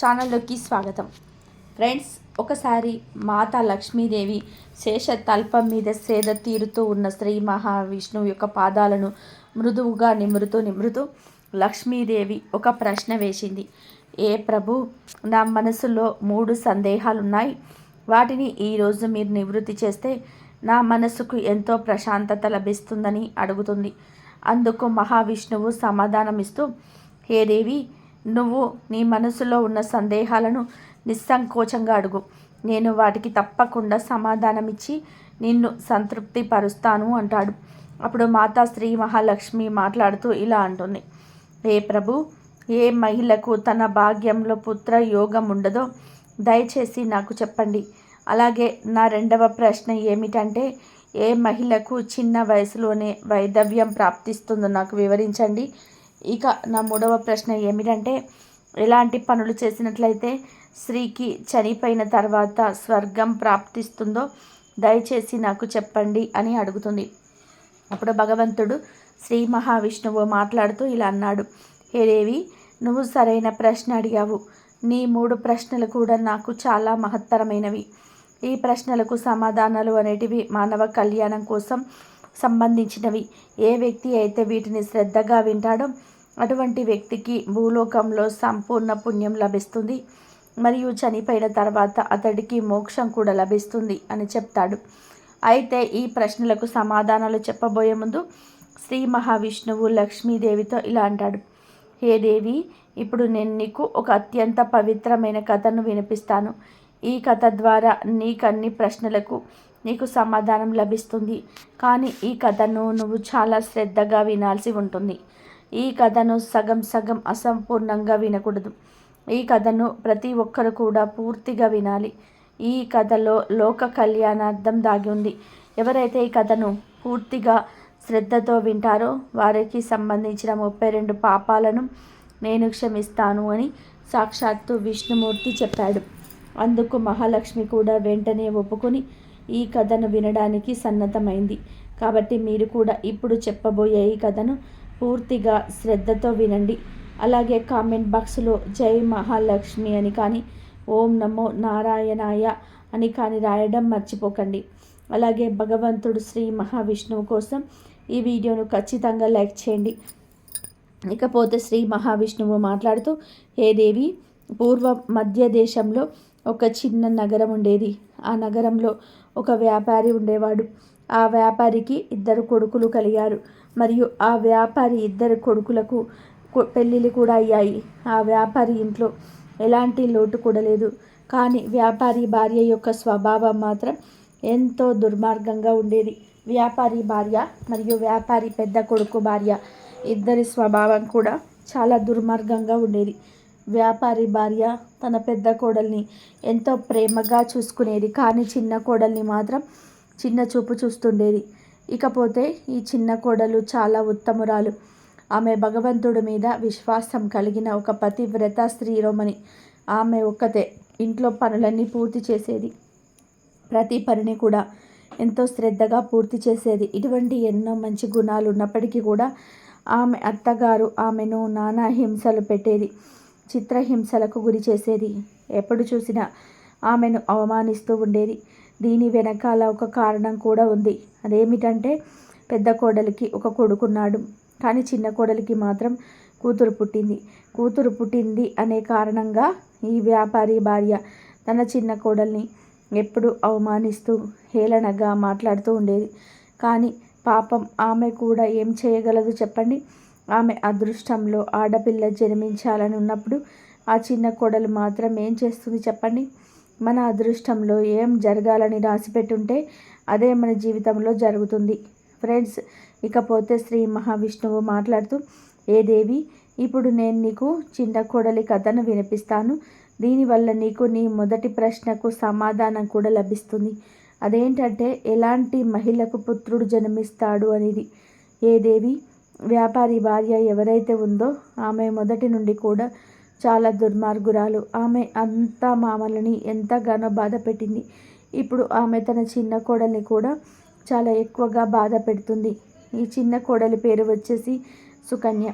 ఛానల్లోకి స్వాగతం. ఫ్రెండ్స్ ఒకసారి మాత లక్ష్మీదేవి శేష తల్పం మీద సేద తీరుతూ ఉన్న శ్రీ మహావిష్ణువు యొక్క పాదాలను మృదువుగా నిమురుతూ నిమురుతూ లక్ష్మీదేవి ఒక ప్రశ్న వేసింది. ఏ ప్రభు నా మనసులో మూడు సందేహాలు ఉన్నాయి వాటిని ఈరోజు మీరు నివృత్తి చేస్తే నా మనసుకు ఎంతో ప్రశాంతత లభిస్తుందని అడుగుతుంది. అందుకు మహావిష్ణువు సమాధానమిస్తూ హే దేవి నువ్వు నీ మనసులో ఉన్న సందేహాలను నిస్సంకోచంగా అడుగు. నేను వాటికి తప్పకుండా సమాధానమిచ్చి నిన్ను సంతృప్తి పరుస్తాను అంటాడు. అప్పుడు మాతా శ్రీ మహాలక్ష్మి మాట్లాడుతూ ఇలా అంటుంది. ఏ ప్రభు ఏ మహిళకు తన భాగ్యంలో పుత్ర యోగం ఉండదో దయచేసి నాకు చెప్పండి. అలాగే నా రెండవ ప్రశ్న ఏమిటంటే ఏ మహిళకు చిన్న వయసులోనే వైదవ్యం ప్రాప్తిస్తుందో నాకు వివరించండి. ఇక నా మూడవ ప్రశ్న ఏమిటంటే ఎలాంటి పనులు చేసినట్లయితే స్త్రీకి చనిపోయిన తర్వాత స్వర్గం ప్రాప్తిస్తుందో దయచేసి నాకు చెప్పండి అని అడుగుతుంది. అప్పుడు భగవంతుడు శ్రీ మహావిష్ణువు మాట్లాడుతూ ఇలా అన్నాడు. హే దేవి నువ్వు సరైన ప్రశ్న అడిగావు. నీ మూడు ప్రశ్నలు కూడా నాకు చాలా మహత్తరమైనవి. ఈ ప్రశ్నలకు సమాధానాలు అనేటివి మానవ కళ్యాణం కోసం సంబంధించినవి. ఏ వ్యక్తి అయితే వీటిని శ్రద్ధగా వింటాడో అటువంటి వ్యక్తికి భూలోకంలో సంపూర్ణ పుణ్యం లభిస్తుంది. మరియు చనిపోయిన తర్వాత అతడికి మోక్షం కూడా లభిస్తుంది అని చెప్తాడు. అయితే ఈ ప్రశ్నలకు సమాధానాలు చెప్పబోయే ముందు శ్రీ మహావిష్ణువు లక్ష్మీదేవితో ఇలా అంటాడు. హే దేవి ఇప్పుడు నేను నీకు ఒక అత్యంత పవిత్రమైన కథను వినిపిస్తాను. ఈ కథ ద్వారా నీకన్ని ప్రశ్నలకు నీకు సమాధానం లభిస్తుంది. కానీ ఈ కథను నువ్వు చాలా శ్రద్ధగా వినాల్సి ఉంటుంది. ఈ కథను సగం సగం అసంపూర్ణంగా వినకూడదు. ఈ కథను ప్రతి ఒక్కరు కూడా పూర్తిగా వినాలి. ఈ కథలో లోక కళ్యాణార్థం దాగి ఉంది. ఎవరైతే ఈ కథను పూర్తిగా శ్రద్ధతో వింటారో వారికి సంబంధించిన ముప్పై రెండు పాపాలను నేను క్షమిస్తాను అని సాక్షాత్తు విష్ణుమూర్తి చెప్పాడు. అందుకు మహాలక్ష్మి కూడా వెంటనే ఒప్పుకొని ఈ కథను వినడానికి సన్నద్ధమైంది. కాబట్టి మీరు కూడా ఇప్పుడు చెప్పబోయే ఈ కథను పూర్తిగా శ్రద్ధతో వినండి. అలాగే కామెంట్ బాక్స్లో జై మహాలక్ష్మి అని కానీ ఓం నమో నారాయణాయ అని కానీ రాయడం మర్చిపోకండి. అలాగే భగవంతుడు శ్రీ మహావిష్ణువు కోసం ఈ వీడియోను ఖచ్చితంగా లైక్ చేయండి. ఇకపోతే శ్రీ మహావిష్ణువు మాట్లాడుతూ హే దేవి పూర్వ మధ్య దేశంలో ఒక చిన్న నగరం ఉండేది. ఆ నగరంలో ఒక వ్యాపారి ఉండేవాడు. ఆ వ్యాపారికి ఇద్దరు కొడుకులు కలిగారు. మరియు ఆ వ్యాపారి ఇద్దరు కొడుకులకు పెళ్ళిళ్ళు కూడా అయ్యాయి. ఆ వ్యాపారి ఇంట్లో ఎలాంటి లోటు కూడా లేదు. కానీ వ్యాపారి భార్య యొక్క స్వభావం మాత్రం ఎంతో దుర్మార్గంగా ఉండేది. వ్యాపారి భార్య మరియు వ్యాపారి పెద్ద కొడుకు భార్య ఇద్దరి స్వభావం కూడా చాలా దుర్మార్గంగా ఉండేది. వ్యాపారి భార్య తన పెద్ద కోడల్ని ఎంతో ప్రేమగా చూసుకునేది. కానీ చిన్న కోడల్ని మాత్రం చిన్న చూపు చూస్తుండేది. ఇకపోతే ఈ చిన్న కోడలు చాలా ఉత్తమురాలు. ఆమె భగవంతుడి మీద విశ్వాసం కలిగిన ఒక పతివ్రత స్త్రీరోమని ఆమె ఒక్కతే ఇంట్లో పనులన్నీ పూర్తి చేసేది. ప్రతి పనిని కూడా ఎంతో శ్రద్ధగా పూర్తి చేసేది. ఇటువంటి ఎన్నో మంచి గుణాలు ఉన్నప్పటికీ కూడా ఆమె అత్తగారు ఆమెను నానా హింసలు పెట్టేది. చిత్రహింసలకు గురి చేసేది. ఎప్పుడు చూసినా ఆమెను అవమానిస్తూ ఉండేది. దీని వెనకాల ఒక కారణం కూడా ఉంది. అదేమిటంటే పెద్ద కోడలికి ఒక కొడుకున్నాడు. కానీ చిన్న కోడలికి మాత్రం కూతురు పుట్టింది. కూతురు పుట్టింది అనే కారణంగా ఈ వ్యాపారి భార్య తన చిన్న కోడల్ని ఎప్పుడు అవమానిస్తూ హేళనగా మాట్లాడుతూ ఉండేది. కానీ పాపం ఆమె కూడా ఏం చేయగలదు చెప్పండి? ఆమె అదృష్టంలో ఆడపిల్ల జన్మించాలని ఉన్నప్పుడు ఆ చిన్న కోడలు మాత్రం ఏం చేస్తుంది చెప్పండి? మన అదృష్టంలో ఏం జరగాలని రాసిపెట్టుంటే అదే మన జీవితంలో జరుగుతుంది. ఫ్రెండ్స్ ఇకపోతే శ్రీ మహావిష్ణువు మాట్లాడుతూ ఏ దేవి ఇప్పుడు నేను నీకు చిన్న కోడలి కథను వినిపిస్తాను. దీనివల్ల నీకు నీ మొదటి ప్రశ్నకు సమాధానం కూడా లభిస్తుంది. అదేంటంటే ఎలాంటి మహిళకు పుత్రుడు జన్మిస్తాడు అనేది. ఏ దేవి వ్యాపారి భార్య ఎవరైతే ఉందో ఆమె మొదటి నుండి కూడా చాలా దుర్మార్గురాలు. ఆమె అంతా మామలని ఎంతగానో బాధ పెట్టింది. ఇప్పుడు ఆమె తన చిన్న కోడల్ని కూడా చాలా ఎక్కువగా బాధ పెడుతుంది. ఈ చిన్న కోడలి పేరు వచ్చేసి సుకన్య.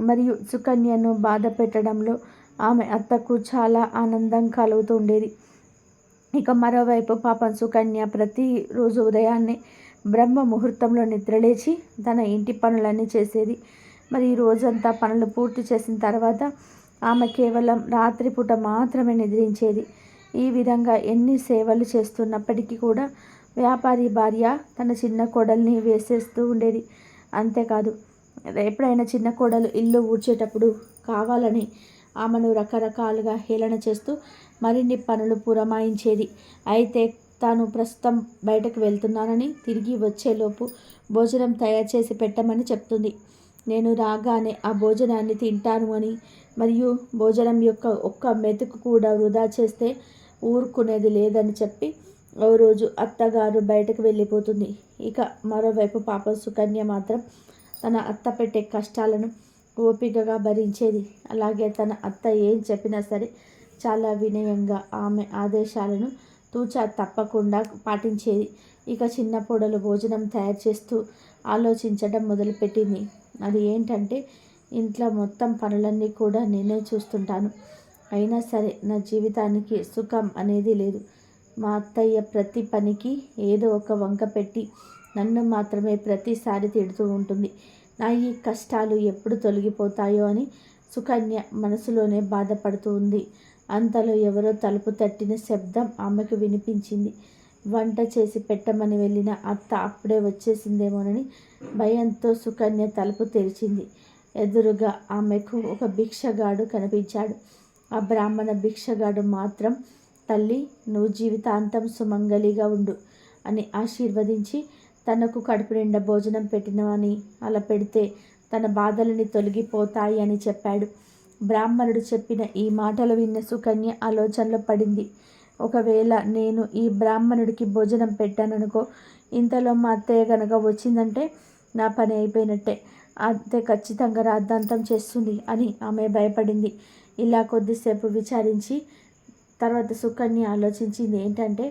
మరియు సుకన్యను బాధ పెట్టడంలో ఆమె అత్తకు చాలా ఆనందం కలుగుతూ ఉండేది. ఇక మరోవైపు పాపం సుకన్య ప్రతిరోజు ఉదయాన్నే బ్రహ్మ ముహూర్తంలో నిద్రలేచి తన ఇంటి పనులన్నీ చేసేది. మరి ఈ రోజంతా పనులు పూర్తి చేసిన తర్వాత ఆమె కేవలం రాత్రిపూట మాత్రమే నిద్రించేది. ఈ విధంగా ఎన్ని సేవలు చేస్తున్నప్పటికీ కూడా వ్యాపారి భార్య తన చిన్న కోడల్ని వేసేస్తూ ఉండేది. అంతేకాదు ఎప్పుడైనా చిన్న కోడలు ఇల్లు ఊడ్చేటప్పుడు కావాలని ఆమెను రకరకాలుగా హేళన చేస్తూ మరిన్ని పనులు పురమాయించేది. అయితే తాను ప్రస్తుతం బయటకు వెళ్తున్నానని తిరిగి వచ్చేలోపు భోజనం తయారు చేసి పెట్టమని చెప్తుంది. నేను రాగానే ఆ భోజనాన్ని తింటాను అని మరియు భోజనం యొక్క ఒక్క మెతుకు కూడా వృధా చేస్తే ఊరుకునేది లేదని చెప్పి ఓ రోజు అత్తగారు బయటకు వెళ్ళిపోతుంది. ఇక మరోవైపు పాప సుకన్య మాత్రం తన అత్త పెట్టే కష్టాలను ఓపికగా భరించేది. అలాగే తన అత్త ఏం చెప్పినా సరే చాలా వినయంగా ఆమె ఆదేశాలను తూచా తప్పకుండా పాటించేది. ఇక చిన్న పొడలు భోజనం తయారు చేస్తూ ఆలోచించడం మొదలుపెట్టింది. అది ఏంటంటే ఇంట్లో మొత్తం పనులన్నీ కూడా నేనే చూస్తుంటాను. అయినా సరే నా జీవితానికి సుఖం అనేది లేదు. మా అత్తయ్య ప్రతి పనికి ఏదో ఒక వంక పెట్టి నన్ను మాత్రమే ప్రతిసారి తిడుతూ ఉంటుంది. నా ఈ కష్టాలు ఎప్పుడు తొలగిపోతాయో అని సుకన్య మనసులోనే బాధపడుతూ ఉంది. అంతలో ఎవరో తలుపు తట్టిన శబ్దం ఆమెకు వినిపించింది. వంట చేసి పెట్టమని వెళ్ళిన అత్త అప్పుడే వచ్చేసిందేమోనని భయంతో సుకన్య తలుపు తెరిచింది. ఎదురుగా ఆమెకు ఒక భిక్షగాడు కనిపించాడు. ఆ బ్రాహ్మణ భిక్షగాడు మాత్రం తల్లి నువ్వు జీవితాంతం సుమంగలిగా ఉండు అని ఆశీర్వదించి తనకు కడుపు నిండా భోజనం పెట్టినవని అలా పెడితే తన బాధలని తొలగిపోతాయి అని చెప్పాడు. బ్రాహ్మణుడు చెప్పిన ఈ మాటలు విన్న సుకన్య ఆలోచనలో పడింది. ఒకవేళ నేను ఈ బ్రాహ్మణుడికి భోజనం పెట్టాననుకో ఇంతలో మా అత్తయ్య గనక వచ్చిందంటే నా పని అయిపోయినట్టే. అంతే ఖచ్చితంగా రాద్ధాంతం చేస్తుంది అని ఆమె భయపడింది. ఇలా కొద్దిసేపు విచారించి తర్వాత సుకన్య ఆలోచించింది ఏంటంటే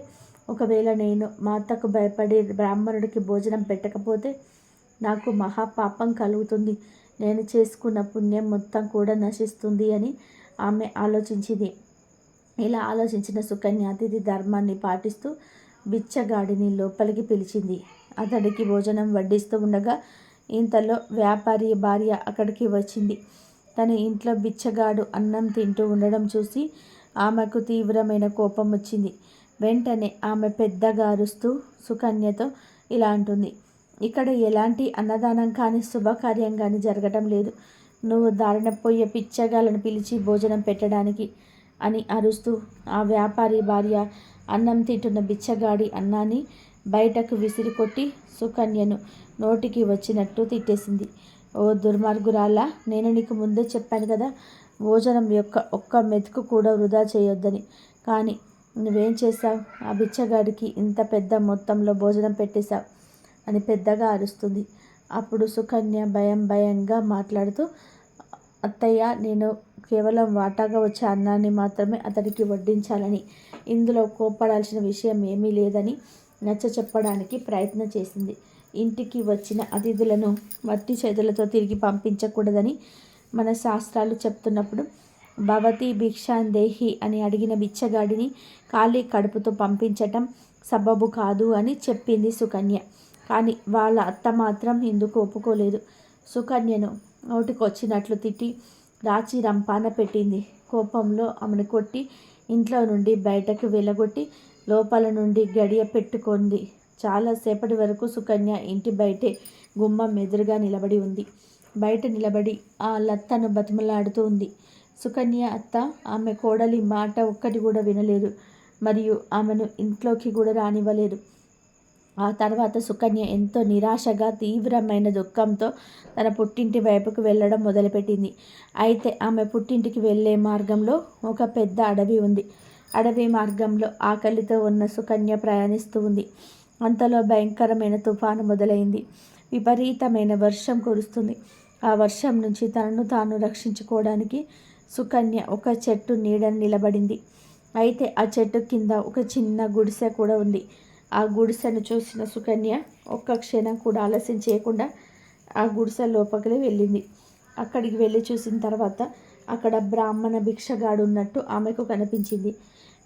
ఒకవేళ నేను మా అత్తకు భయపడి బ్రాహ్మణుడికి భోజనం పెట్టకపోతే నాకు మహాపాపం కలుగుతుంది. నేను చేసుకున్న పుణ్యం మొత్తం కూడా నశిస్తుంది అని ఆమె ఆలోచించింది. ఇలా ఆలోచించిన సుకన్య అతిథి ధర్మాన్ని పాటిస్తూ బిచ్చగాడిని లోపలికి పిలిచింది. అతడికి భోజనం వడ్డిస్తూ ఉండగా ఇంతలో వ్యాపారి భార్య అక్కడికి వచ్చింది. తన ఇంట్లో బిచ్చగాడు అన్నం తింటూ ఉండడం చూసి ఆమెకు తీవ్రమైన కోపం వచ్చింది. వెంటనే ఆమె పెద్దగా అరుస్తూ సుకన్యతో ఇలా అంటుంది. ఇక్కడ ఎలాంటి అన్నదానం కానీ శుభకార్యం కానీ జరగటం లేదు. నువ్వు దారిన పోయే పిచ్చగాలను పిలిచి భోజనం పెట్టడానికి అని అరుస్తూ ఆ వ్యాపారి భార్య అన్నం తింటున్న బిచ్చగాడి అన్నాన్ని బయటకు విసిరికొట్టి సుకన్యను నోటికి వచ్చినట్టు తిట్టేసింది. ఓ దుర్మార్గురాలా నేను నీకు ముందే చెప్పాను కదా భోజనం యొక్క ఒక్క మెతుకు కూడా వృధా చేయొద్దని. కానీ నువ్వేం చేశావు? ఆ బిచ్చగాడికి ఇంత పెద్ద మొత్తంలో భోజనం పెట్టేశావు. అని పెద్దగా అరుస్తుంది. అప్పుడు సుకన్య భయం భయంగా మాట్లాడుతూ అత్తయ్య నేను కేవలం వాటాగా వచ్చే అన్నాన్ని మాత్రమే అతడికి వడ్డించాలని. ఇందులో కోపడాల్సిన విషయం ఏమీ లేదని నచ్చ చెప్పడానికి ప్రయత్నం చేసింది. ఇంటికి వచ్చిన అతిథులను మట్టి చేతులతో తిరిగి పంపించకూడదని మన శాస్త్రాలు చెప్తున్నప్పుడు భవతి భిక్షాందేహి అని అడిగిన బిచ్చగాడిని ఖాళీ కడుపుతో పంపించటం సబబు కాదు అని చెప్పింది సుకన్య. కానీ వాళ్ళ అత్త మాత్రం ఎందుకు ఒప్పుకోలేదు? సుకన్యను నోటికొచ్చినట్లు తిట్టి రాచి రంపాన పెట్టింది కోపంలో ఆమెను కొట్టి ఇంట్లో నుండి బయటకు వెళ్ళగొట్టి లోపల నుండి గడియ పెట్టుకుంది. చాలాసేపటి వరకు సుకన్య ఇంటి బయటే గుమ్మం ఎదురుగా నిలబడి ఉంది. బయట నిలబడి ఆ లత్తను బతిమలాడుతూ ఉంది. సుకన్య అత్త ఆమె కోడలి మాట ఒక్కటి కూడా వినలేదు. మరియు ఆమెను ఇంట్లోకి కూడా రానివ్వలేదు. ఆ తర్వాత సుకన్య ఎంతో నిరాశగా తీవ్రమైన దుఃఖంతో తన పుట్టింటి వైపుకు వెళ్ళడం మొదలుపెట్టింది. అయితే ఆమె పుట్టింటికి వెళ్ళే మార్గంలో ఒక పెద్ద అడవి ఉంది. అడవి మార్గంలో ఆకలితో ఉన్న సుకన్య ప్రయాణిస్తూ ఉంది. అంతలో భయంకరమైన తుఫాను మొదలైంది. విపరీతమైన వర్షం కురుస్తుంది. ఆ వర్షం నుంచి తనను తాను రక్షించుకోవడానికి సుకన్య ఒక చెట్టు నీడని నిలబడింది. అయితే ఆ చెట్టు కింద ఒక చిన్న గుడిసె కూడా ఉంది. ఆ గుడిసెను చూసిన సుకన్య ఒక్క క్షణం కూడా ఆలస్యం చేయకుండా ఆ గుడిసె లోపలికి వెళ్ళింది. అక్కడికి వెళ్ళి చూసిన తర్వాత అక్కడ బ్రాహ్మణ భిక్షగాడు ఉన్నట్టు ఆమెకు కనిపించింది.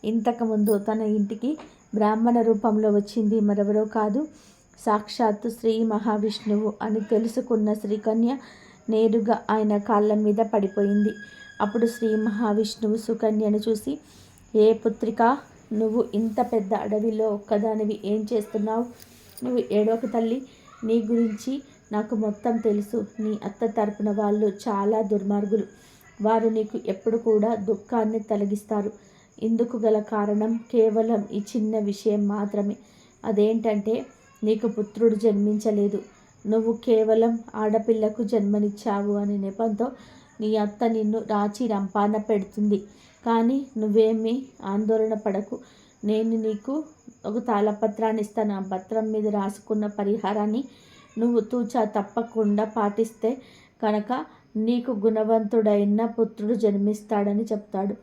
ఇంతకుముందు తన ఇంటికి బ్రాహ్మణ రూపంలో వచ్చింది మరెవరో కాదు. సాక్షాత్తు శ్రీ మహావిష్ణువు అని తెలుసుకున్న శ్రీకన్య నేరుగా ఆయన కాళ్ళ మీద పడిపోయింది. అప్పుడు శ్రీ మహావిష్ణువు సుకన్యను చూసి ఏ పుత్రిక నువ్వు ఇంత పెద్ద అడవిలో ఒక్కదానివి ఏం చేస్తున్నావు? నువ్వు ఏడోక తల్లి. నీ గురించి నాకు మొత్తం తెలుసు. నీ అత్త తరపున వాళ్ళు చాలా దుర్మార్గులు. వారు నీకు ఎప్పుడు కూడా దుఃఖాన్ని తొలగిస్తారు. ఇందుకు గల కారణం కేవలం ఈ చిన్న విషయం మాత్రమే. అదేంటంటే నీకు పుత్రుడు జన్మించలేదు. నువ్వు కేవలం ఆడపిల్లకు జన్మనిచ్చావు అనే నెపంతో నీ అత్త నిన్ను రాచి రంపాన పెడుతుంది. కానీ నువ్వేమీ ఆందోళన పడకు. నేను నీకు ఒక తాళపత్రాన్ని ఇస్తాను ఆ పత్రం మీద రాసుకున్న పరిహారాన్ని నువ్వు తూచా తప్పకుండా పాటిస్తే కనుక నీకు గుణవంతుడైన పుత్రుడు జన్మిస్తాడని చెప్తాడు.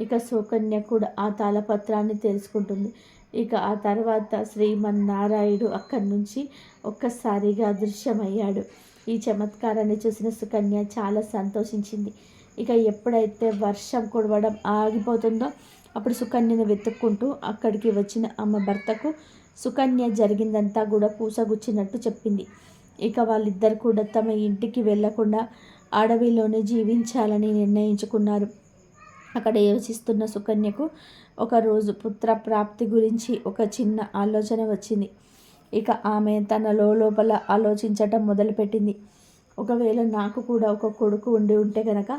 ఇక సుకన్య కూడా ఆ తాళపత్రాన్ని తెలుసుకుంటుంది. ఇక ఆ తర్వాత శ్రీమన్నారాయుడు అక్కడి నుంచి ఒక్కసారిగా అదృశ్యమయ్యాడు. ఈ చమత్కారాన్ని చూసిన సుకన్య చాలా సంతోషించింది. ఇక ఎప్పుడైతే వర్షం కుడవడం ఆగిపోతుందో అప్పుడు సుకన్యను వెతుక్కుంటూ అక్కడికి వచ్చిన ఆమె భర్తకు సుకన్య జరిగిందంతా కూడా పూసగుచ్చినట్టు చెప్పింది. ఇక వాళ్ళిద్దరు కూడా తమ ఇంటికి వెళ్ళకుండా అడవిలోనే జీవించాలని నిర్ణయించుకున్నారు. అక్కడ యోచిస్తున్న సుకన్యకు ఒకరోజు పుత్ర ప్రాప్తి గురించి ఒక చిన్న ఆలోచన వచ్చింది. ఇక ఆమె తన లోపల ఆలోచించటం మొదలుపెట్టింది. ఒకవేళ నాకు కూడా ఒక కొడుకు ఉండి ఉంటే కనుక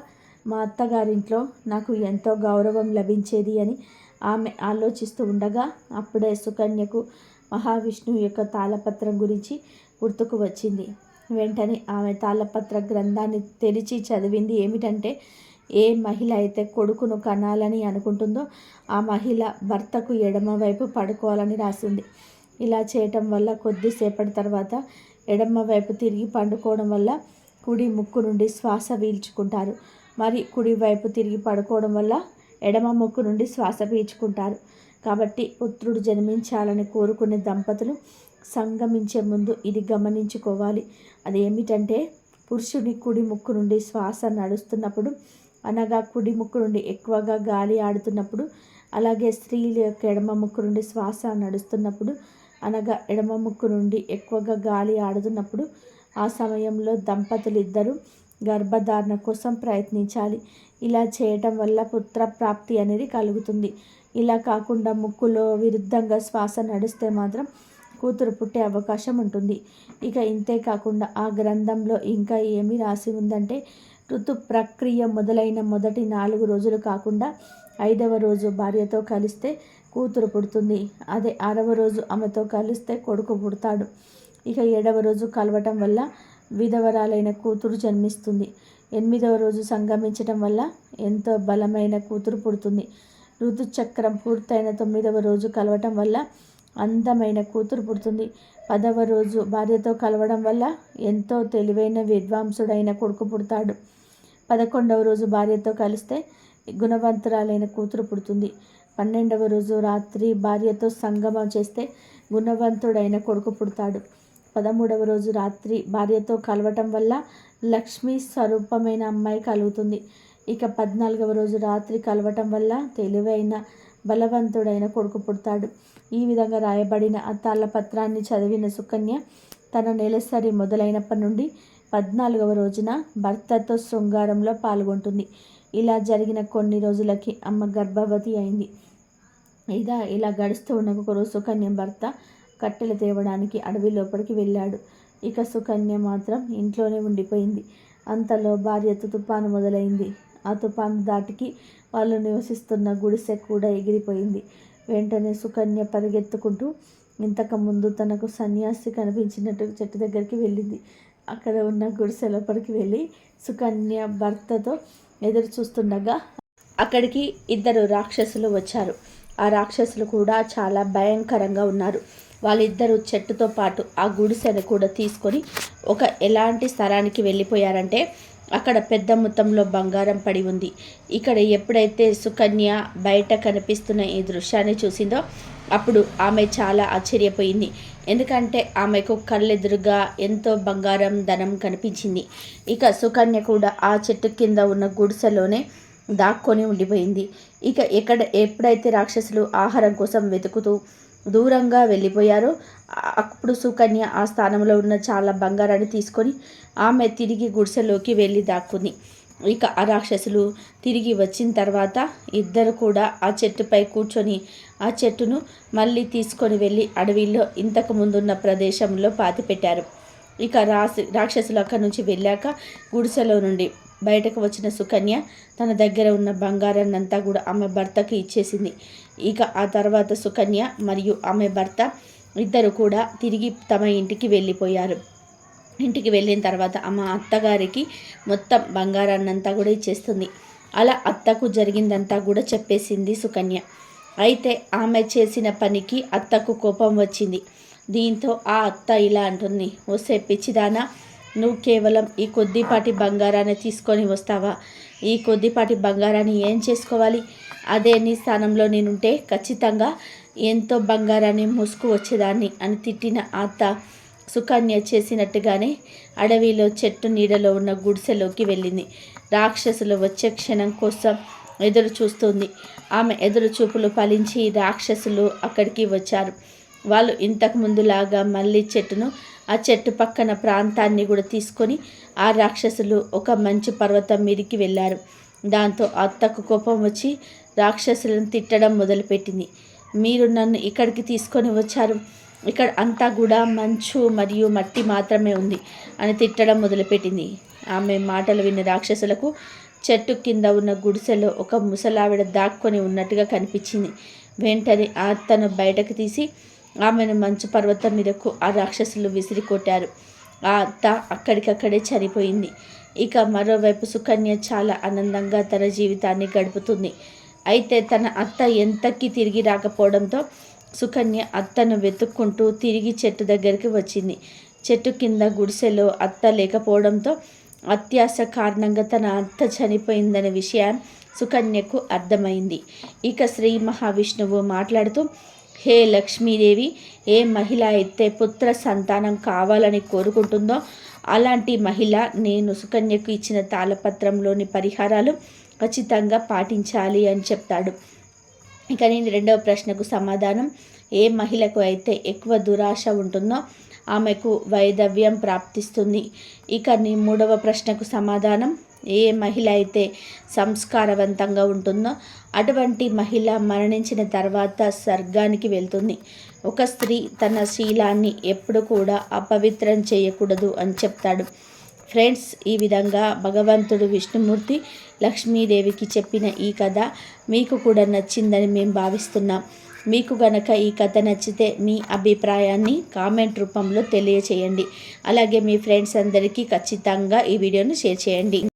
మా అత్తగారింట్లో నాకు ఎంతో గౌరవం లభించేది అని ఆమె ఆలోచిస్తూ ఉండగా అప్పుడే సుకన్యకు మహావిష్ణువు యొక్క తాళపత్రం గురించి గుర్తుకు వచ్చింది. వెంటనే ఆమె తాళపత్ర గ్రంథాన్ని తెరిచి చదివింది. ఏమిటంటే ఏ మహిళ అయితే కొడుకును కనాలని అనుకుంటుందో ఆ మహిళ భర్తకు ఎడమవైపు పడుకోవాలని రాసింది. ఇలా చేయటం వల్ల కొద్దిసేపటి తర్వాత ఎడమవైపు తిరిగి పండుకోవడం వల్ల కుడి ముక్కు నుండి శ్వాస పీల్చుకుంటారు మరి కుడివైపు తిరిగి పడుకోవడం వల్ల ఎడమ ముక్కు నుండి శ్వాస పీల్చుకుంటారు. కాబట్టి పుత్రుడు జన్మించాలని కోరుకునే దంపతులు సంగమించే ముందు ఇది గమనించుకోవాలి. అదేమిటంటే పురుషుని కుడి ముక్కు నుండి శ్వాస నడుస్తున్నప్పుడు అనగా కుడి ముక్కు నుండి ఎక్కువగా గాలి ఆడుతున్నప్పుడు అలాగే స్త్రీల యొక్క ఎడమ ముక్కు నుండి శ్వాస నడుస్తున్నప్పుడు అనగా ఎడమ ముక్కు నుండి ఎక్కువగా గాలి ఆడుతున్నప్పుడు ఆ సమయంలో దంపతులు ఇద్దరు గర్భధారణ కోసం ప్రయత్నించాలి. ఇలా చేయటం వల్ల పుత్ర ప్రాప్తి అనేది కలుగుతుంది. ఇలా కాకుండా ముక్కులో విరుద్ధంగా శ్వాస నడిస్తే మాత్రం కూతురు పుట్టే అవకాశం ఉంటుంది. ఇక ఇంతే కాకుండా ఆ గ్రంథంలో ఇంకా ఏమి రాసి ఉందంటే ఋతు ప్రక్రియ మొదలైన మొదటి నాలుగు రోజులు కాకుండా ఐదవ రోజు భార్యతో కలిస్తే కూతురు పుడుతుంది. అదే ఆరవ రోజు ఆమెతో కలిస్తే కొడుకు పుడతాడు. ఇక ఏడవ రోజు కలవటం వల్ల విధవరాలైన కూతురు జన్మిస్తుంది. ఎనిమిదవ రోజు సంగమించటం వల్ల ఎంతో బలమైన కూతురు పుడుతుంది. ఋతుచక్రం పూర్తయిన తొమ్మిదవ రోజు కలవటం వల్ల అందమైన కూతురు పుడుతుంది. పదవ రోజు భార్యతో కలవడం వల్ల ఎంతో తెలివైన విద్వాంసుడైన కొడుకు పుడతాడు. పదకొండవ రోజు భార్యతో కలిస్తే గుణవంతురాలైన కూతురు పుడుతుంది. పన్నెండవ రోజు రాత్రి భార్యతో సంగమం చేస్తే గుణవంతుడైన కొడుకు పుడతాడు. పదమూడవ రోజు రాత్రి భార్యతో కలవటం వల్ల లక్ష్మీ స్వరూపమైన అమ్మాయి కలుగుతుంది. ఇక పద్నాలుగవ రోజు రాత్రి కలవటం వల్ల తెలివైన బలవంతుడైన కొడుకు పుడతాడు. ఈ విధంగా రాయబడిన ఆ పత్రాన్ని చదివిన సుకన్య తన నెలసరి మొదలైనప్పటి నుండి పద్నాలుగవ రోజున భర్తతో శృంగారంలో పాల్గొంటుంది. ఇలా జరిగిన కొన్ని రోజులకి అమ్మ గర్భవతి అయింది. ఇలా ఇలా గడుస్తూ ఉన్న ఒకరోజు సుకన్య భర్త కట్టెలు తేవడానికి అడవి లోపలికి వెళ్ళాడు. ఇక సుకన్య మాత్రం ఇంట్లోనే ఉండిపోయింది. అంతలో భార్యతో తుఫాను మొదలైంది. ఆ తుఫాను దాటికి వాళ్ళు నివసిస్తున్న గుడిసె కూడా ఎగిరిపోయింది. వెంటనే సుకన్య పరిగెత్తుకుంటూ ఇంతకుముందు తనకు సన్యాసి కనిపించినట్టు చెట్టు దగ్గరికి వెళ్ళింది. అక్కడ ఉన్న గుడిసె లోపలికి వెళ్ళి సుకన్య భర్తతో ఎదురు చూస్తుండగా అక్కడికి ఇద్దరు రాక్షసులు వచ్చారు. ఆ రాక్షసులు కూడా చాలా భయంకరంగా ఉన్నారు. వాళ్ళిద్దరూ చెట్టుతో పాటు ఆ గుడిసెను కూడా తీసుకొని ఒక ఎలాంటి స్థలానికి వెళ్ళిపోయారంటే అక్కడ పెద్ద మొత్తంలో బంగారం పడి ఉంది. ఇక్కడ ఎప్పుడైతే సుకన్య బయట కనిపిస్తున్న ఈ దృశ్యాన్ని చూసిందో అప్పుడు ఆమె చాలా ఆశ్చర్యపోయింది. ఎందుకంటే ఆమెకు కళ్ళెదురుగా ఎంతో బంగారం ధనం కనిపించింది. ఇక సుకన్య కూడా ఆ చెట్టు కింద ఉన్న గుడిసెలోనే దాక్కొని ఉండిపోయింది. ఇక ఎక్కడ ఎప్పుడైతే రాక్షసులు ఆహారం కోసం వెతుకుతూ దూరంగా వెళ్ళిపోయారో. అప్పుడు సుకన్య ఆ స్థానంలో ఉన్న చాలా బంగారాన్ని తీసుకొని ఆమె తిరిగి గుడిసెలోకి వెళ్ళి దాక్కుంది ఇక ఆ రాక్షసులు తిరిగి వచ్చిన తర్వాత ఇద్దరు కూడా ఆ చెట్టుపై కూర్చొని ఆ చెట్టును మళ్ళీ తీసుకొని వెళ్ళి అడవిలో ఇంతకు ముందున్న ప్రదేశంలో పాతిపెట్టారు. ఇక రాసి రాక్షసులు అక్కడి నుంచి వెళ్ళాక గుడిసెలో నుండి బయటకు వచ్చిన సుకన్య తన దగ్గర ఉన్న బంగారాన్ని అంతా కూడా ఆమె భర్తకి ఇచ్చేసింది. ఇక ఆ తర్వాత సుకన్య మరియు ఆమె భర్త ఇద్దరు కూడా తిరిగి తమ ఇంటికి వెళ్ళిపోయారు. ఇంటికి వెళ్ళిన తర్వాత అమ్మ అత్తగారికి మొత్తం బంగారాన్నంతా కూడా ఇచ్చేస్తుంది. అలా అత్తకు జరిగిందంతా కూడా చెప్పేసింది సుకన్య. అయితే ఆమె చేసిన పనికి అత్తకు కోపం వచ్చింది. దీంతో ఆ అత్త ఇలా అంటుంది వస్తే పిచ్చిదానా నువ్వు కేవలం ఈ కొద్దిపాటి బంగారాన్ని తీసుకొని వస్తావా? ఈ కొద్దిపాటి బంగారాన్ని ఏం చేసుకోవాలి? అదే నీ స్థానంలో నేనుంటే ఖచ్చితంగా ఎంతో బంగారాన్ని మూసుకు వచ్చేదాన్ని అని తిట్టిన అత్త సుకన్య చేసినట్టుగానే అడవిలో చెట్టు నీడలో ఉన్న గుడిసెలోకి వెళ్ళింది. రాక్షసులు వచ్చే క్షణం కోసం ఎదురు చూస్తుంది. ఆమె ఎదురు చూపులు ఫలించి రాక్షసులు అక్కడికి వచ్చారు. వాళ్ళు ఇంతకు ముందులాగా మళ్ళీ చెట్టును ఆ చెట్టు పక్కన ప్రాంతాన్ని కూడా తీసుకొని ఆ రాక్షసులు ఒక మంచు పర్వతం మీదికి వెళ్ళారు. దాంతో అత్తకు కోపం వచ్చి రాక్షసులను తిట్టడం మొదలుపెట్టింది. మీరు నన్ను ఇక్కడికి తీసుకొని వచ్చారు. ఇక్కడ అంతా కూడా మంచు మరియు మట్టి మాత్రమే ఉంది అని తిట్టడం మొదలుపెట్టింది. ఆమె మాటలు విన్న రాక్షసులకు చెట్టు కింద ఉన్న గుడిసెలో ఒక ముసలావిడ దాక్కొని ఉన్నట్టుగా కనిపించింది. వెంటనే అత్తను బయటకు తీసి ఆమెను మంచు పర్వతం మీదకు ఆ రాక్షసులు విసిరి కొట్టారు ఆ అత్త అక్కడికక్కడే చనిపోయింది. ఇక మరోవైపు సుకన్య చాలా ఆనందంగా తన జీవితాన్ని గడుపుతుంది. అయితే తన అత్త ఎంతకి తిరిగి రాకపోవడంతో సుకన్య అత్తను వెతుక్కుంటూ తిరిగి చెట్టు దగ్గరికి వచ్చింది. చెట్టు కింద గుడిసెలో అత్త లేకపోవడంతో అత్యాశ కారణంగా తన అత్త చనిపోయిందనే విషయం సుకన్యకు అర్థమైంది. ఇక శ్రీ మహావిష్ణువు మాట్లాడుతూ హే లక్ష్మీదేవి ఏ మహిళ అయితే పుత్ర సంతానం కావాలని కోరుకుంటుందో అలాంటి మహిళ నేను సుకన్యకు ఇచ్చిన తాళపత్రంలోని పరిహారాలు ఖచ్చితంగా పాటించాలి అని చెప్తాడు. ఇక నేను రెండవ ప్రశ్నకు సమాధానం. ఏ మహిళకు అయితే ఎక్కువ దురాశ ఉంటుందో ఆమెకు వైదవ్యం ప్రాప్తిస్తుంది. ఇక నీ మూడవ ప్రశ్నకు సమాధానం. ఏ మహిళ అయితే సంస్కారవంతంగా ఉంటుందో అటువంటి మహిళ మరణించిన తర్వాత స్వర్గానికి వెళ్తుంది. ఒక స్త్రీ తన శీలాన్ని ఎప్పుడు కూడా అపవిత్రం చేయకూడదు అని చెప్తాడు. ఫ్రెండ్స్ ఈ విధంగా భగవంతుడు విష్ణుమూర్తి లక్ష్మీదేవికి చెప్పిన ఈ కథ మీకు కూడా నచ్చిందని మేము భావిస్తున్నాం. మీకు గనక ఈ కథ నచ్చితే మీ అభిప్రాయాన్ని కామెంట్ రూపంలో తెలియచేయండి. అలాగే మీ ఫ్రెండ్స్ అందరికీ ఖచ్చితంగా ఈ వీడియోను షేర్ చేయండి.